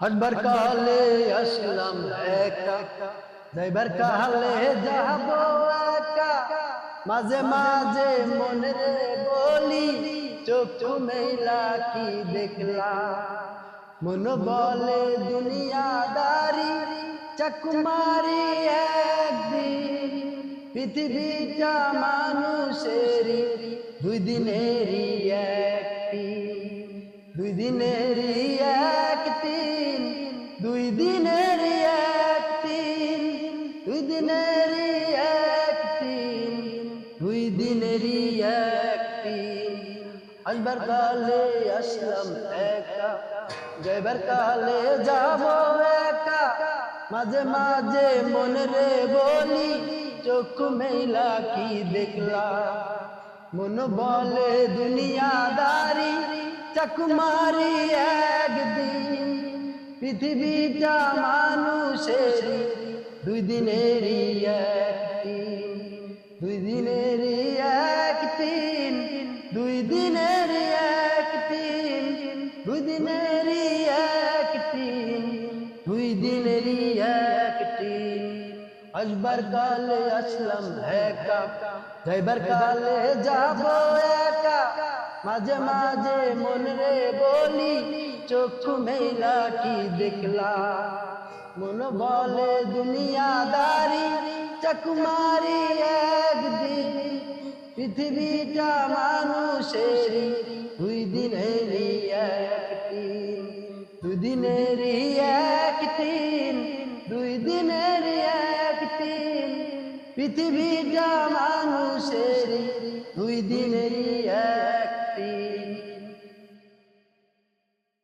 হাসবার কালে আসলাম একা। কালে একা। মাঝে মাঝে মনে বলি, চোখ মেলা কি দেখলা মন বলে দুনিয়াদারি চাকুমারি একদিন। পৃথিবীটা মানুষেরই, দুই দিনেরই একটি দুই দিনেরই একদিন দুই দিনেরই একদিন দুই দিনেরই একদিন দুই দিনেরই একদিন আসবার কালে আসলাম একা যাইবার কালে যাব একা। মাঝে মাঝে মনে রে বলি চোখ মেলা কি দেখলা মন বলে দুনিয়াদারি চাকুমারি একদিন পৃথিবীটা মানুষের দুই দিনেরই একদিন, দুই দিনেরই একদিন, দুই দিনেরই একদিন, দুই দিনেরই একদিন, দুই দিনেরই একদিন। আসবার কালে আসলাম একা যাইবার কালে যাব একা। মাঝে মাঝে মন রে বলি, চক্ষু মেলা কি দেখলা? মন বলে দুনিয়াদারি চকুমারি একদিন। পৃথিবীটা মানুষের দুই দিনেরই দুই দিনেরই একদিন, দুই দিনেরই একদিন। পৃথিবীটা মানুষের দুই দিনেরই এক